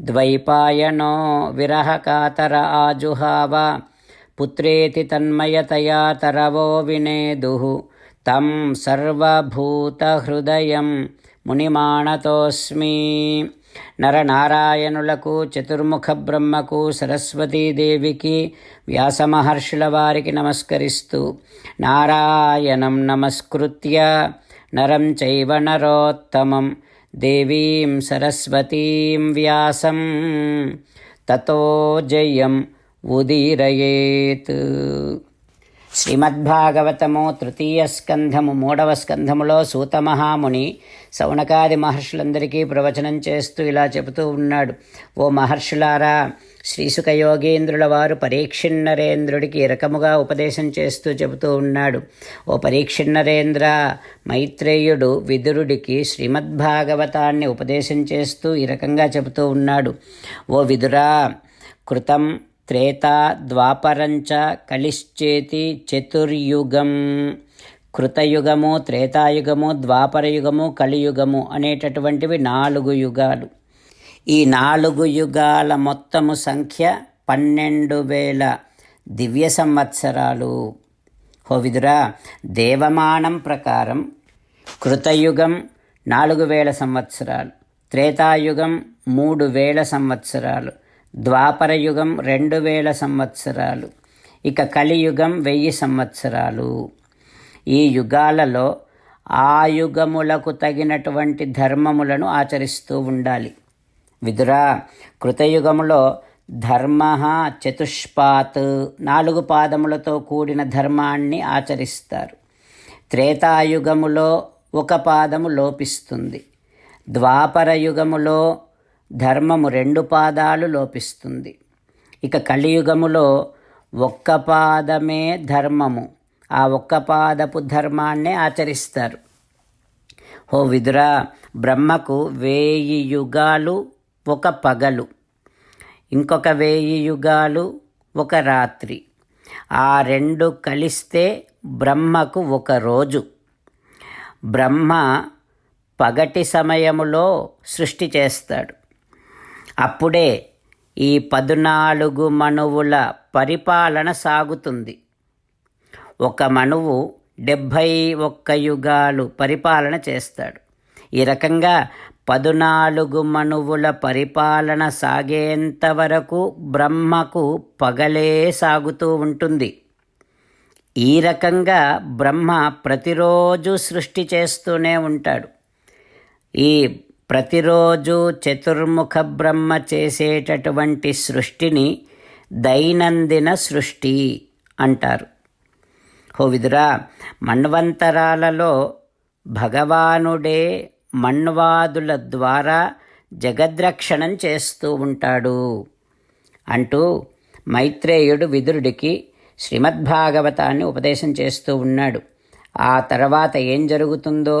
ద్వైపాయనో విరహకాతర ఆజుహావ పుత్రేతి తన్మయతయా తరవో వినేదు తం సర్వభూతహృదయం మునిమాణతోస్మి నరనారాయణులకు చతుర్ముఖ బ్రహ్మకు సరస్వతీదేవికి వ్యాసమహర్షుల వారికి నమస్కరిస్తూ నారాయణం నమస్కృత్య నరం చైవ నరోత్తమం దేవీం సరస్వతీం వ్యాసం. తతో జయం ఉదీరయేత్. శ్రీమద్భాగవతము తృతీయ స్కంధము మూడవ స్కంధములో సూతమహాముని సౌనకాది మహర్షులందరికీ ప్రవచనం చేస్తూ ఇలా చెబుతూ ఉన్నాడు. ఓ మహర్షులారా శ్రీసుఖ యోగేంద్రుల వారు పరీక్షిన్నరేంద్రుడికి ఈ రకముగా ఉపదేశం చేస్తూ చెబుతూ ఉన్నాడు. ఓ పరీక్షిన్నరేంద్ర మైత్రేయుడు విదురుడికి శ్రీమద్భాగవతాన్ని ఉపదేశం చేస్తూ ఈ రకంగా చెబుతూ ఉన్నాడు. ఓ విదురా కృతం త్రేతా ద్వాపరంచ కలిశ్చేతి చతుర్యుగం. కృతయుగము త్రేతాయుగము ద్వాపరయుగము కలియుగము అనేటటువంటివి నాలుగు యుగాలు. ఈ నాలుగు యుగాల మొత్తము సంఖ్య పన్నెండు వేల దివ్య సంవత్సరాలు. హోవిదురా దేవమానం ప్రకారం కృతయుగం నాలుగు వేల సంవత్సరాలు త్రేతాయుగం మూడు వేల సంవత్సరాలు ద్వాపరయుగం రెండు వేల సంవత్సరాలు. ఇక కలియుగం వెయ్యి సంవత్సరాలు. ఈ యుగాలలో ఆ యుగములకు తగినటువంటి ధర్మములను ఆచరిస్తూ ఉండాలి. విదురా కృతయుగములో ధర్మ చతుష్పాత్ నాలుగు పాదములతో కూడిన ధర్మాన్ని ఆచరిస్తారు. త్రేతాయుగములో ఒక పాదము లోపిస్తుంది. ద్వాపర యుగములో ధర్మము రెండు పాదాలు లోపిస్తుంది. ఇక కలియుగములో ఒక్క పాదమే ధర్మము. ఆ ఒక్క పాదపు ధర్మాన్నే ఆచరిస్తారు. ఓ విదురా బ్రహ్మకు వేయి యుగాలు ఒక పగలు ఇంకొక వేయి యుగాలు ఒక రాత్రి. ఆ రెండు కలిస్తే బ్రహ్మకు ఒక రోజు. బ్రహ్మ పగటి సమయములో సృష్టి చేస్తాడు. అప్పుడే ఈ పద్నాలుగు మనువుల పరిపాలన సాగుతుంది. ఒక మనువు డెబ్భై ఒక్క యుగాలు పరిపాలన చేస్తాడు. ఈ రకంగా పదునాలుగు మనువుల పరిపాలన సాగేంత వరకు బ్రహ్మకు పగలే సాగుతూ ఉంటుంది. ఈ రకంగా బ్రహ్మ ప్రతిరోజు సృష్టి చేస్తూనే ఉంటాడు. ఈ ప్రతిరోజు చతుర్ముఖ బ్రహ్మ చేసేటటువంటి సృష్టిని దైనందిన సృష్టి అంటారు. హో విదురా మన్వంతరాలలో భగవానుడే మన్వాదుల ద్వారా జగద్రక్షణం చేస్తూ ఉంటాడు అంటూ మైత్రేయుడు విదురుడికి శ్రీమద్భాగవతాన్ని ఉపదేశం చేస్తూ ఉన్నాడు. ఆ తర్వాత ఏం జరుగుతుందో